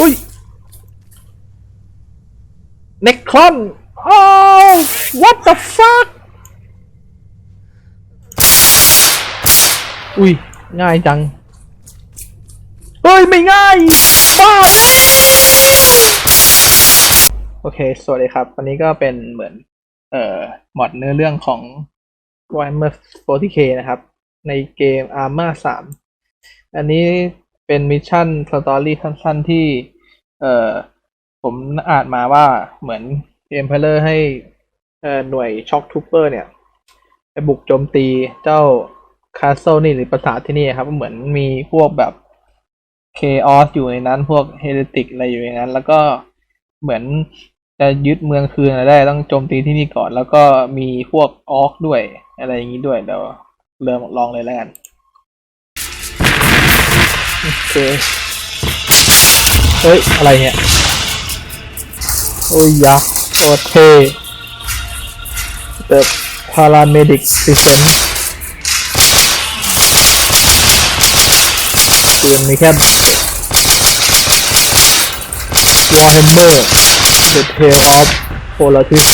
อุ้ยเนครอนโอ้ what the fuck อุ้ย ง่ายจัง เฮ้ย ไม่ง่ายบ้าโอเค สวัสดีครับ วันนี้ก็เป็นเหมือน เอ่อมอดเนื้อเรื่องของ Warhammer 40k นะครับ ในเกม Arma 3 อันนี้ เป็นมิชชั่นสตอรี่สั้นๆที่ เอ่อผมอ่านมาว่าเหมือนเอ็มเพลเลอร์ให้เอ่อหน่วยช็อคทูเปอร์เนี่ยไปบุกโจมตีเจ้าคาสเซิลนี่หรือปราสาทที่นี่ครับ เหมือนมีพวกแบบเคออสอยู่ในนั้นพวกเฮเรติกอะไรอยู่ในนั้น แล้วก็เหมือนจะยึดเมืองคืนอะไรได้ต้องโจมตีที่นี่ก่อน แล้วก็มีพวกออกด้วยอะไรอย่างนี้ด้วยเดี๋ยวเริ่มลองเลยแล้วกัน เค เฮ้ย อะไรเนี่ย โอ้ยยักโคตรเท่แบบพาราเมดิกซิเซนเกมมีแค่วอร์แฮมเมอร์เดอเทลออฟโพลาทิส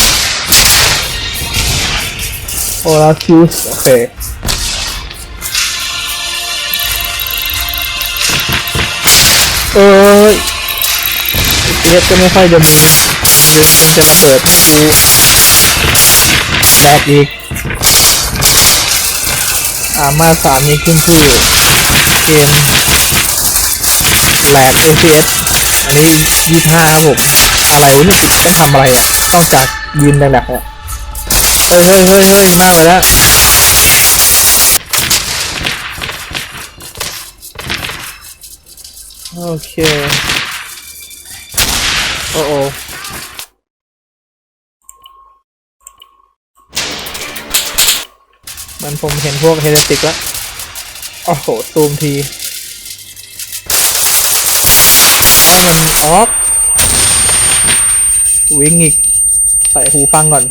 โพลาทิสโอเค เอ้ยเอสก็ไม่ค่อยจะมีมันจะระเบิดกูแตกอีกอามาสามนี้ขึ้นชื่อเกมแหลก ACS อันนี้ยี่ห้าครับผม อะไรวะเนี่ยไม่ทำอะไรอะนอกจากยืนแหลกๆอะเฮ้ยเฮ้ยเฮ้ยเฮ้ยมากไปแล้ว โอเค โอ้โอมันผมเห็นพวกเฮเลติกแล้ว โอ้โห ซูมทีอ้ามันออฟวิ่งอีก ใส่หูฟังก่อน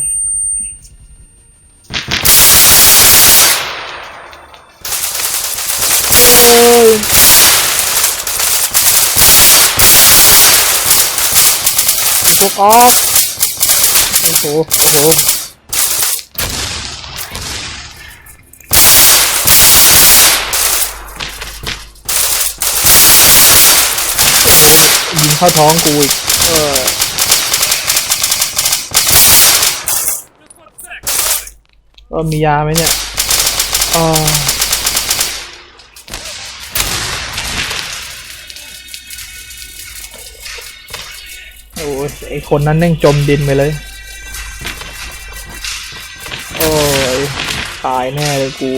เอ้ย พวก ออกโอ้โหโอ้โหยิงเข้าท้องกูอีกเออเออมียาไหมเนี่ย ไอคนนั้นแม่งจมดินไปเลย โอ้ย ตายแน่เลยกู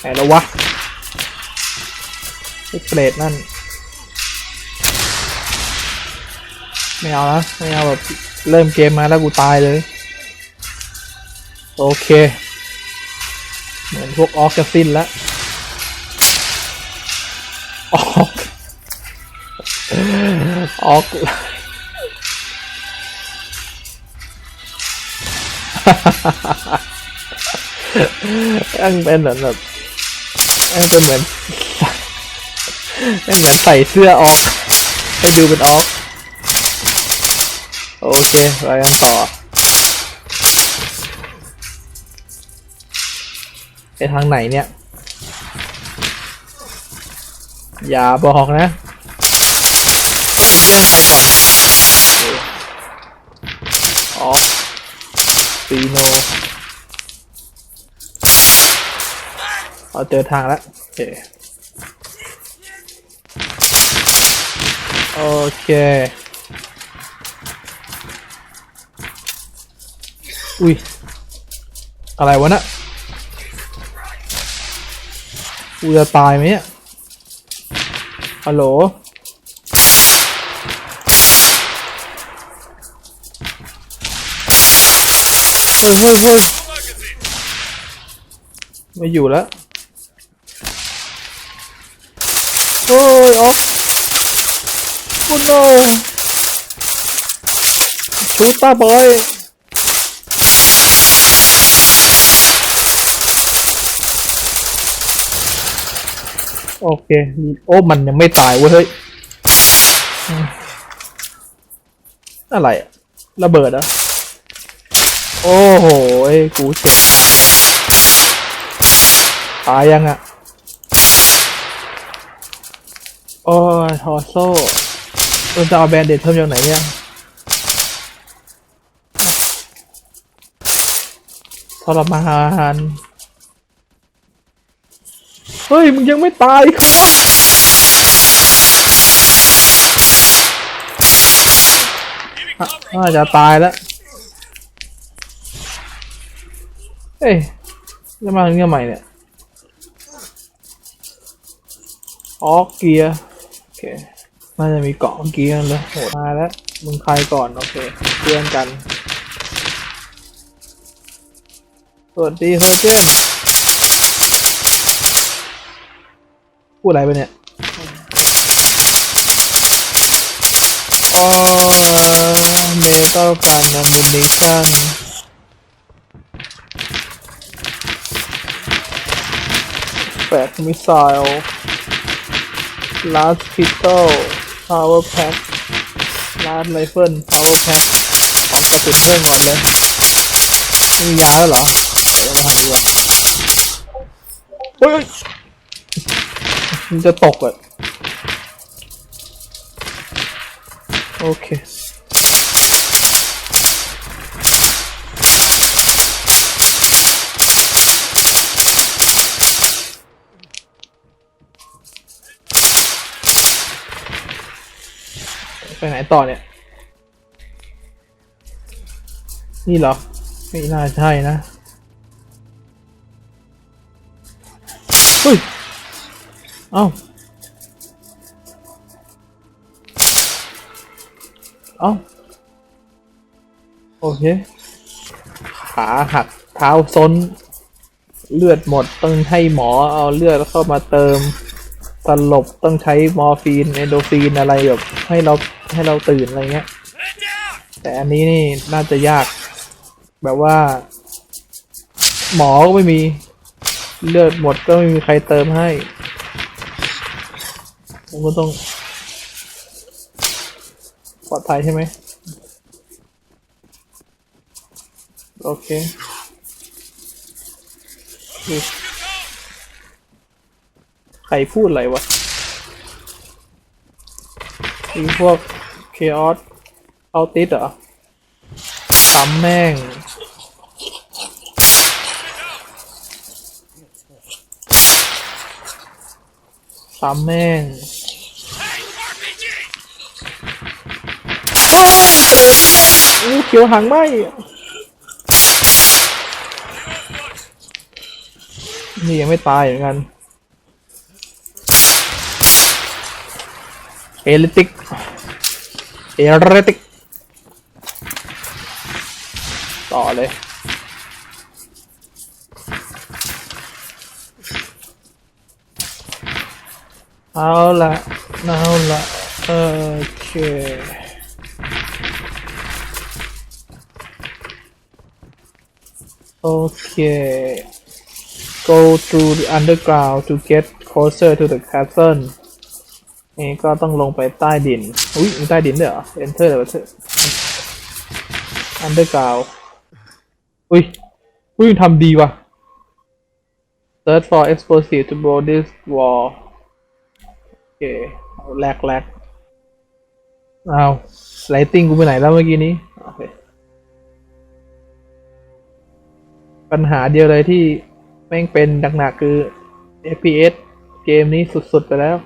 ไหนแล้ววะไอเปรตนั่น ไม่เอานะไม่เอาแบบเริ่มเกมมาแล้วกูตายเลย โอเค เหมือนพวกออกจะสิ้นแล้วออก ออกยังเป็นเหมือนแบบยังเป็นเหมือนยังเหมือนใส่เสื้อออก ให้ดูเป็นออก โอเคไปกันต่อไปทางไหนเนี่ย อย่าบอกนะ องใครก่อนออฟซีโนเอาเจอทางแล้วโอเคโอเคอุ้ยอะไรวะนะกูจะตายไหมเนี่ยฮัลโหล เฮ้ยเฮ้ยเฮ้ยไม่อยู่แล้วโอ้ยออกโอ้ no ชูตาบอยโอเคโอ้มันยังไม่ตายเว้ยเฮ้ย อะไรอะระเบิดอะ โอ้โหไอ้กูเจ็บตายยังอะโอ้ยทอโซ่เราจะเอาแบนเด็ดเพิ่มจากไหนเนี่ยทรมานเฮ้ย มึงยังไม่ตายครับอะน่าจะตายแล้ว เอ้ยจะมาทางนี้ทำไมเนี่ยอ๋อเกียร์โอเคน่าจะมีเกาะเกียร์เลยโหมาแล้วมึงใครก่อนโอเคเพื่อนกันสวัสดีเฮอร์เจนพูดอะไรไปเนี่ยอ๋อเมทัลการนามิเนชั่น แฟกมิสไซล์ลาสพิทอลพาวเวอร์แพ็คลาสไรเฟิลพาวเวอร์แพ็คของกระสุนเพิ่มก่อนเลย มียาแล้วเหรอ เดี๋ยวมาทำดีกว่าเฮ้ยมันจะตกอะโอเค ไปไหนต่อเนี่ย นี่เหรอ ไม่น่าใช่นะเฮ้ย เอ้า เอ้า โอเค ขาหักเท้าซ้น เลือดหมดต้องให้หมอเอาเลือดเข้ามาเติมสลบต้องใช้มอร์ฟีนเอนโดฟีนอะไรแบบให้เรา ให้เราตื่นอะไรเงี้ย แต่อันนี้นี่น่าจะยาก แบบว่า หมอก็ไม่มี เลือดหมดก็ไม่มีใครเติมให้ผมก็ต้อง ปลอดภัยใช่ไหม โอเคใครพูดอะไรวะมีพวก เคออสเอาติดเหรอซ้ำแม่งซ้ำแม่งโอ้ยอู้เขียวหางไหมนี่ยังไม่ตายเหมือนกัน เอลิติก เอลิติก ต่อเลย เอาละเอาละโอเค โอเค go through the underground to get closer to the castle นี่ก็ต้องลงไปใต้ดิน อุ้ยมีใต้ดินด้วยเหรอ enter เลยว่าเถอะ underground อุ้ย อุ้ยทำดีว่ะ search for explosive to blow this wall โอเคแลกแลกเอาไลติงกูไปไหนแล้วเมื่อกี้นี้ โอเค ปัญหาเดียวเลยที่แม่งเป็นหนักๆคือ FPS เกมนี้สุดๆไปแล้ว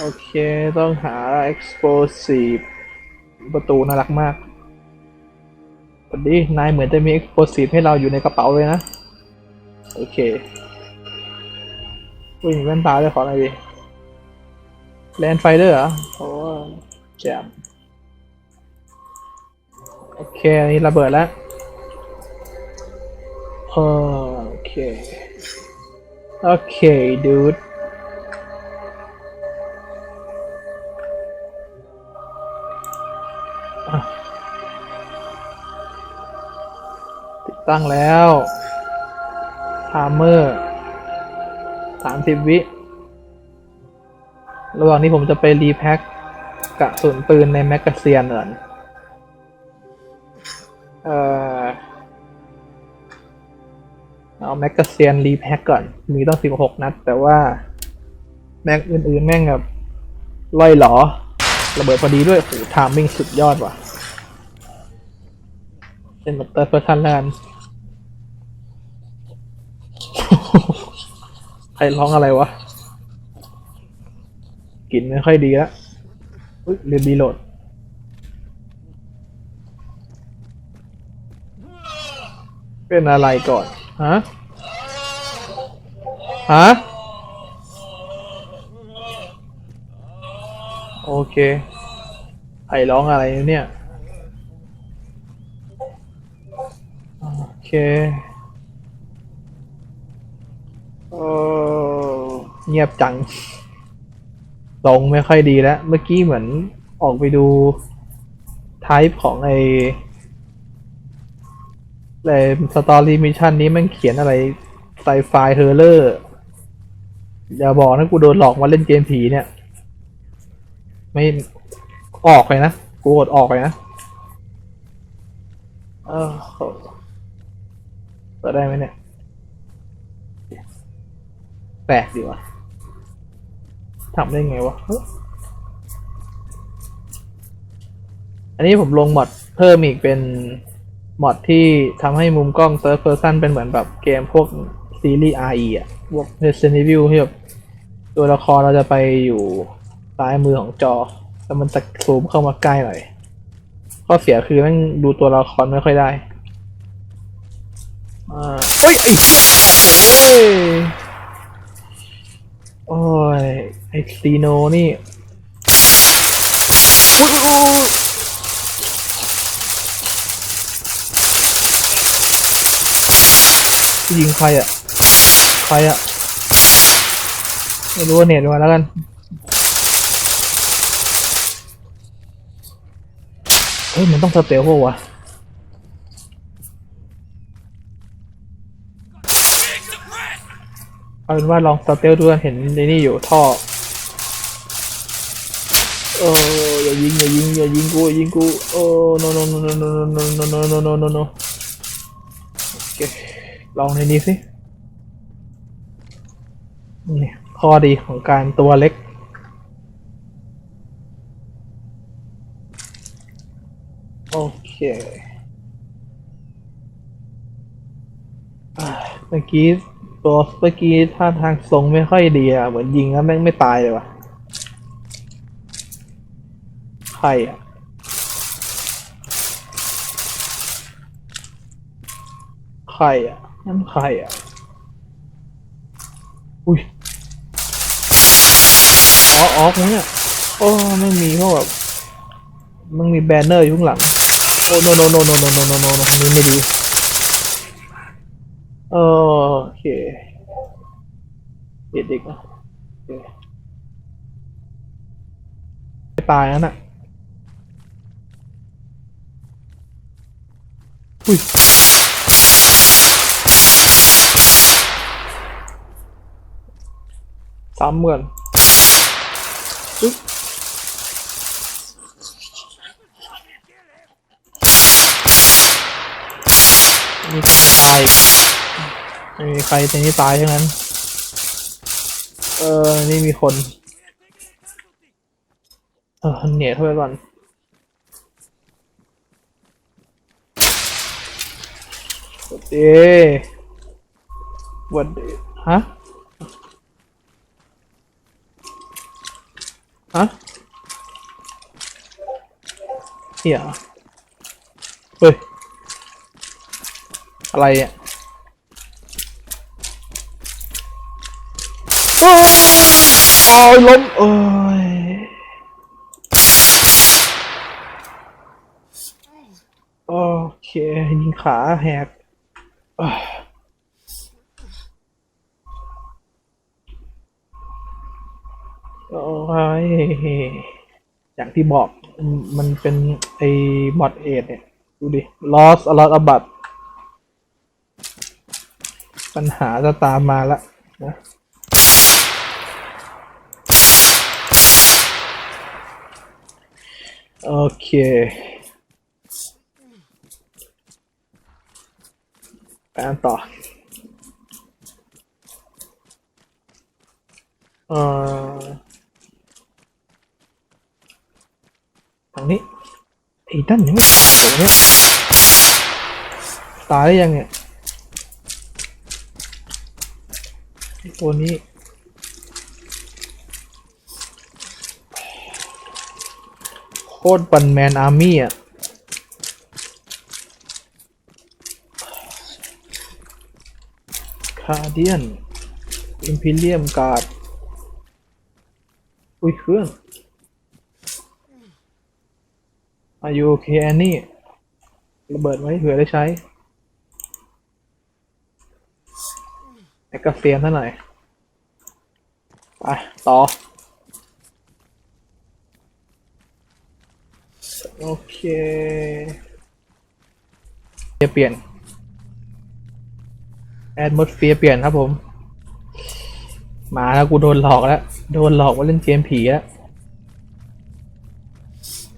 โอเค ต้องหา explosive ประตูน่ารักมากสวัสดีนายเหมือนจะมี explosive ให้เราอยู่ในกระเป๋าเลยนะ โอเคอุ้ยมีแว่นตาด้วยขอหน่อยดิแลนไฟเดอร์เหรอโอ้แจมโอเค อันนี้ระเบิดแล้วโอเค โอเคดูด ตั้งแล้วทามเมอร์สามสิบวิ ระหว่างนี้ผมจะไปรีแพ็คกระสุนปืนในแมกกาเซียนก่อนเออเอาแมกกาเซียนรีแพ็คก่อน มีต้องสิบหกนัด แต่ว่า แม็กอื่นๆ แม่งแบบล่อยหลอ ระเบิดพอดีด้วยโหทามมิ่งสุดยอดว่ะเป็นแบบเติร์เพอร์ซันแล้วกัน ใครร้องอะไรวะกลิ่นไม่ค่อยดีล้วอุ้ยเรียนดีโหลดเป็นอะไรก่อน ฮะ ฮะ โอเคใครร้องอะไรเนี่ย โอเค เงียบจังลงไม่ค่อยดีแล้ว เมื่อกี้เหมือนออกไปดูไทป์ของไอแต่สตอรี่มิชชั่นนี้มันเขียนอะไรไซไฟเฮอร์เลอร์อย่าบอกนะกูโดนหลอกมาเล่นเกมผีเนี่ย ไม่ออกไปนะ กูกดออกไปนะ เออเปิดได้ไหมเนี่ย แปลกดีวะทำได้ไงวะ อันนี้ผมลงมอดเพิ่มอีกเป็นมอดที่ทำให้มุมกล้อง Third Person เป็นเหมือนแบบเกมพวกซีรีส์ RE อะ พวก Resident Evil ที่แบบตัวละครเราจะไปอยู่ซ้ายมือของจอ แล้วมันจะซูมเข้ามาใกล้หน่อย ข้อเสียคือมันดูตัวละครไม่ค่อยได้ อ่าเฮ้ยไอ้ โอ้ย ไอ้ซีโนนี่ยิงใครอะใครอะไม่รู้เน็ตมาแล้วกันเฮ้ยมันต้องสเตลพวกวะ เอาเป็นว่าลองสเตลดูกันเห็นในนี่อยู่ท่อเอออย่ายิงอย่ายิงอย่ายิงกูยิงกูโอ้ no no no no no no no no no no no no โอเคลองในนี้สินี่ข้อดีของการตัวเล็กโอเคอ่าเมื่อกี้ ตัวเมื่อกี้ท่าทางทรงไม่ค่อยดีอะ เหมือนยิงแล้วแม่งไม่ตายเลยว่ะ ใครอะ ใครอะ นั่นใครอะ อุ้ย อ๋ออ๋อมึงเนี่ยโอ้ไม่มีเพราะแบบมึงมีแบนเนอร์อยู่ข้างหลัง โอ้โนโนโนโนโนโนโนโนโนนี่ไม่ดี เออ เคเด็กนะไม่ตายนั่นน่ะอุ้ยสามเหมือนอุ๊ยมีคนตายอีก ไม่มีใครในนี้ตายทั้งนั้น เออ นี่มีคน เออเหนียเข้าไปก่อนสวัสดีสวัสดีฮะ ฮะเหี้ยเฮ้ย อะไรอะโอ้ย เอาล้มโอ้ยโอเคยิงขาแหกอะโอ้ยอย่างที่บอกมันเป็นไอ้มอดเอทเนี่ย ดูดิ loss a lot of b u t ปัญหาจะตามมาละนะ โอเคไปอันต่อเอ่อทางนี้ไอ้นั่นยังไม่ตายเลยเนี่ยตายได้ยังเนี่ยตัวนี้ คตรบันแมนอาร์มี่อะคาเดียนอิมพีเรียมการ์ด อุ้ยเครื่องอายุโอเคแอนนี่ระเบิดไว้เผื่อได้ใช้แอคกาเซียนเท่าไหร่ไปต่อ โอเคเปลี่ยนแอดมอสเฟียเปลี่ยนครับผม มาแล้วกูโดนหลอกแล้ว โดนหลอกว่าเล่นเกมผีแล้ว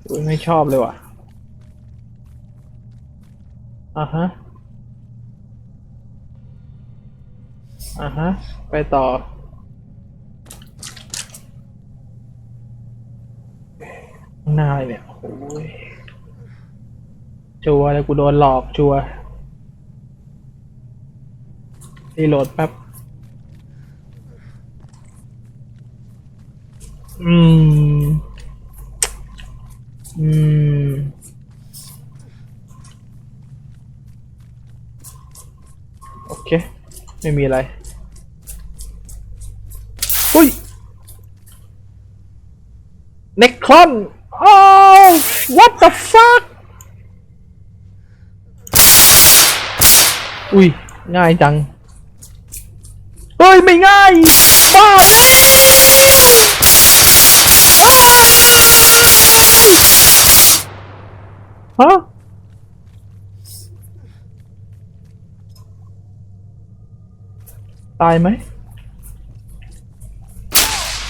กูไม่ชอบเลยว่ะอะฮะอะฮะ ไปต่อ ข้าง หน้าเลยเนี่ยโอ้ยชัวร์เลยกูโดนหลอกชัวร์รีโหลดแป๊บ อืม อืม โอเค ไม่มีอะไรอุ้ย เนคครอน โอ้ what the fuck อุ้ย ง่ายจัง เฮ้ย ไม่ง่ายบ้าแล้วฮะตายไหม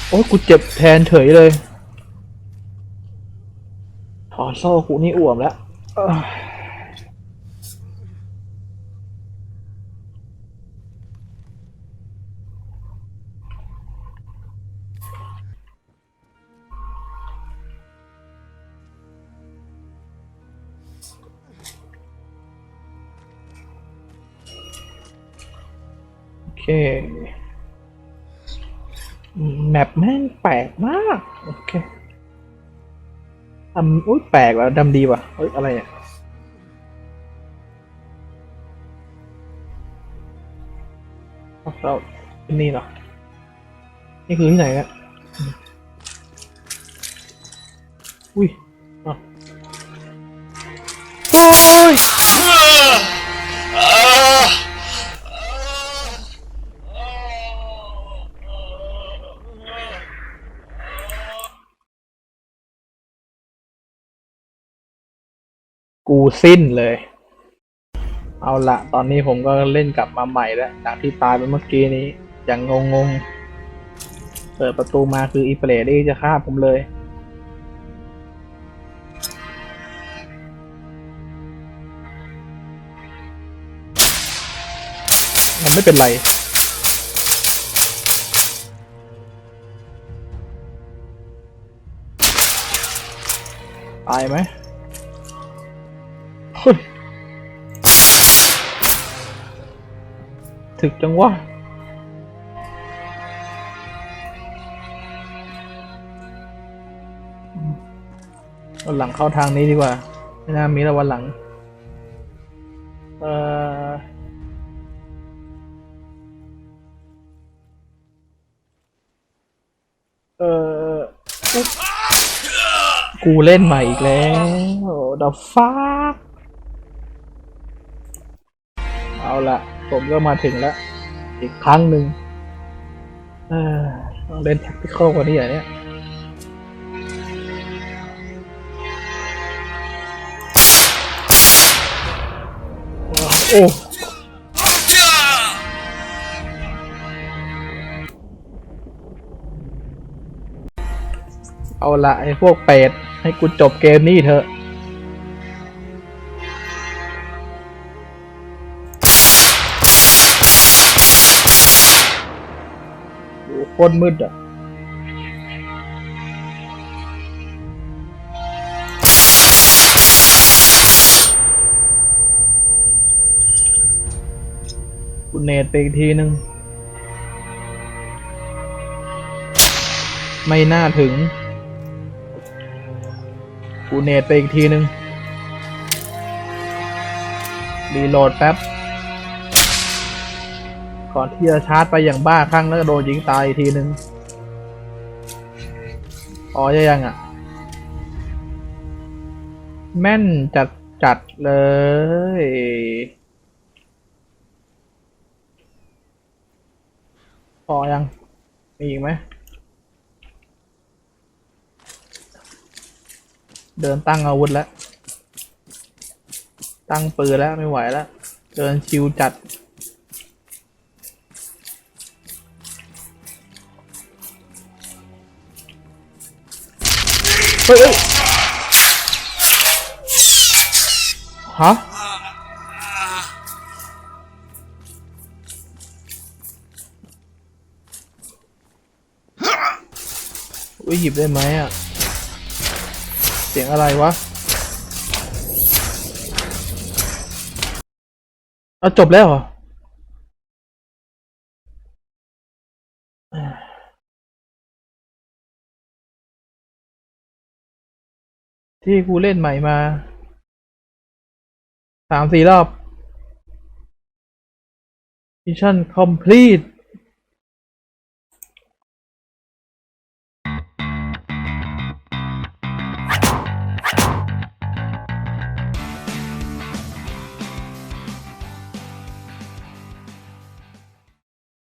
โอ้ยกูเจ็บแทนเฉยเลย ถอโซ่กูนี่อ่วมแล้วโอเคแมปแม่งแปลกมาก โอเคำอุ้ยแปลกว่ะดำดีว่ะเอ้ยอะไรเนี่ยเราเป็นนี่เหรอ นี่คือที่ไหนอะอุ้ยอะโอ้ย กูสิ้นเลย เอาละตอนนี้ผมก็เล่นกลับมาใหม่แล้วจากที่ตายไปเมื่อกี้นี้อย่างงงงๆเปิดประตูมาคืออีเปรตนี่จะฆ่าผมเลย มันไม่เป็นไรตายไหม ถึกจังวะวันหลังเข้าทางนี้ดีกว่า ไม่น่ามีแล้ววันหลัง เอ่อเออกูเล่นใหม่อีกแล้วด e ฟ้าเอาละ ผมก็มาถึงแล้ว อีกครั้งหนึ่งต้องเล่นแท็กติคอลกว่านี้เหรอเนี่ยโอ้เอาละไอ้พวกเป็ด ให้กูจบเกมนี้เถอะ โอ้โหโคตรมืดอะกูเนตไปอีกทีนึงไม่น่าถึงกูเนตไปอีกทีนึงรีโหลดแป๊บ ก่อนที่จะชาร์จไปอย่างบ้าคลั่งแล้วโดนยิงตายอีกทีนึงอ๋อจะยังอะ แม่นจัดจัดเลย พอยัง มีอีกไหม เดินตั้งอาวุธแล้ว ตั้งปืนแล้วไม่ไหวแล้ว เดินชิวจัด เฮ้ยฮะอุ้ยหยิบได้ไหมอะ เสียงอะไรวะเอาจบแล้วเหรอ ที่กูเล่นใหม่มาสามสี่รอบ Mission complete